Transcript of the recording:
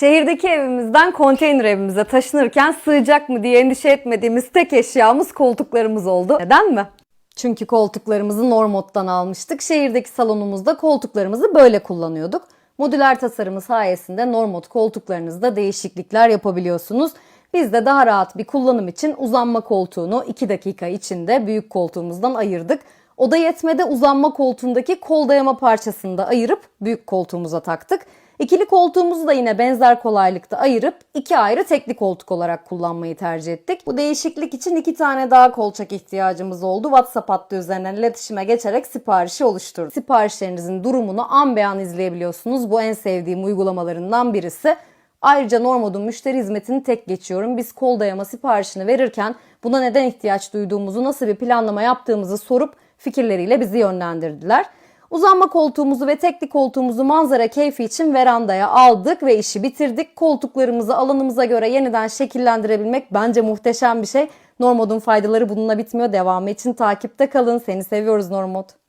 Şehirdeki evimizden konteyner evimize taşınırken sığacak mı diye endişe etmediğimiz tek eşyamız koltuklarımız oldu. Neden mi? Çünkü koltuklarımızı Normod'dan almıştık. Şehirdeki salonumuzda koltuklarımızı böyle kullanıyorduk. Modüler tasarımı sayesinde Normod koltuklarınızda değişiklikler yapabiliyorsunuz. Biz de daha rahat bir kullanım için uzanma koltuğunu 2 dakika içinde büyük koltuğumuzdan ayırdık. O da yetmedi uzanma koltuğundaki kol dayama parçasını da ayırıp büyük koltuğumuza taktık. İkili koltuğumuzu da yine benzer kolaylıkta ayırıp iki ayrı tekli koltuk olarak kullanmayı tercih ettik. Bu değişiklik için iki tane daha kolçak ihtiyacımız oldu. WhatsApp hattı üzerinden iletişime geçerek siparişi oluşturduk. Siparişlerinizin durumunu an be an izleyebiliyorsunuz. Bu en sevdiğim uygulamalarından birisi. Ayrıca Normod'un müşteri hizmetini tek geçiyorum. Biz kol dayama siparişini verirken buna neden ihtiyaç duyduğumuzu, nasıl bir planlama yaptığımızı sorup fikirleriyle bizi yönlendirdiler. Uzanma koltuğumuzu ve tekli koltuğumuzu manzara keyfi için verandaya aldık ve işi bitirdik. Koltuklarımızı alanımıza göre yeniden şekillendirebilmek bence muhteşem bir şey. Normod'un faydaları bununla bitmiyor. Devamı için takipte kalın. Seni seviyoruz Normod.